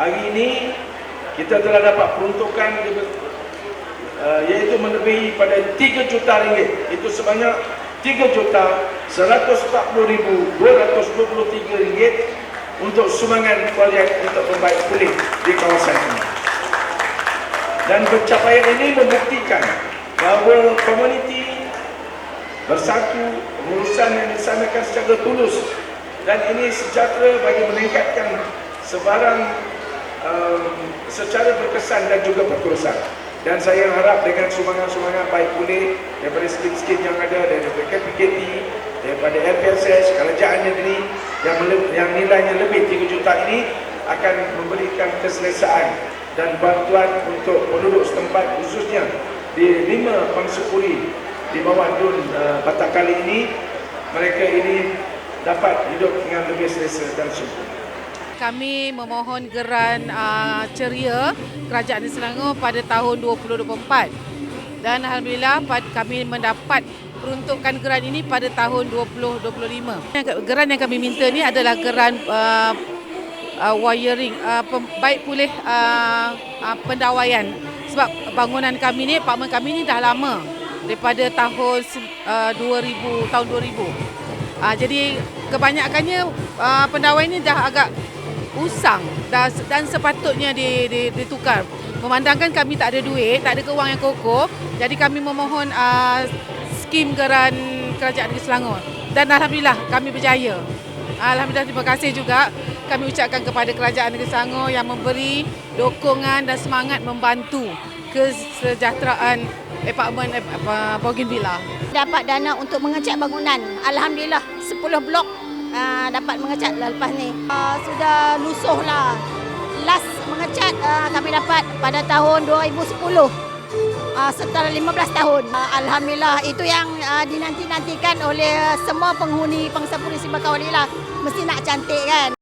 hari ini kita telah dapat peruntukan uh, iaitu melebihi pada 3 juta ringgit. Itu sebanyak 3 juta 140 ribu 223 ringgit untuk sumbangan proyek untuk membaik pulih di kawasan ini. Dan pencapaian ini membuktikan bahawa komuniti bersatu urusan yang disanakan secara tulus dan ini sejahtera bagi meningkatkan sebarang um, secara berkesan dan juga berterusan. Dan saya harap dengan sumbangan-sumbangan baik pulih daripada skim-skim yang ada daripada KPKT, daripada LPSS, kerajaan negeri yang, yang nilainya lebih 3 juta ini akan memberikan keselesaan dan bantuan untuk penduduk setempat khususnya di lima pangsepuri di bawah DUN uh, Batak kali ini mereka ini dapat hidup dengan lebih selesa dan sempurna. Kami memohon geran uh, ceria Kerajaan Selangor pada tahun 2024 dan alhamdulillah kami mendapat peruntukan geran ini pada tahun 2025. Yang- Geran yang kami minta ni adalah geran uh, uh, wiring uh, pem- baik pulih uh, uh, pendawaian sebab bangunan kami ni apartmen kami ni dah lama daripada tahun uh, 2000 tahun 2000. Uh, jadi kebanyakannya uh, pendawai ni dah agak usang dah, dan sepatutnya di, di, ditukar. Memandangkan kami tak ada duit, tak ada keuangan yang kokoh, jadi kami memohon uh, skim geran Kerajaan Negeri Selangor. Dan Alhamdulillah kami berjaya. Alhamdulillah terima kasih juga kami ucapkan kepada Kerajaan Negeri Selangor yang memberi dokongan dan semangat membantu kesejahteraan apartmen uh, Bougainvillea. dapat dana untuk mengecat bangunan. Alhamdulillah 10 blok uh, dapat mengecat lah lepas ni. Uh, sudah lusuh lah. Last mengecat uh, kami dapat pada tahun 2010. Uh, setelah 15 tahun. Uh, Alhamdulillah itu yang uh, dinanti-nantikan oleh semua penghuni Pangsapuri Simbakawali lah. Mesti nak cantik kan.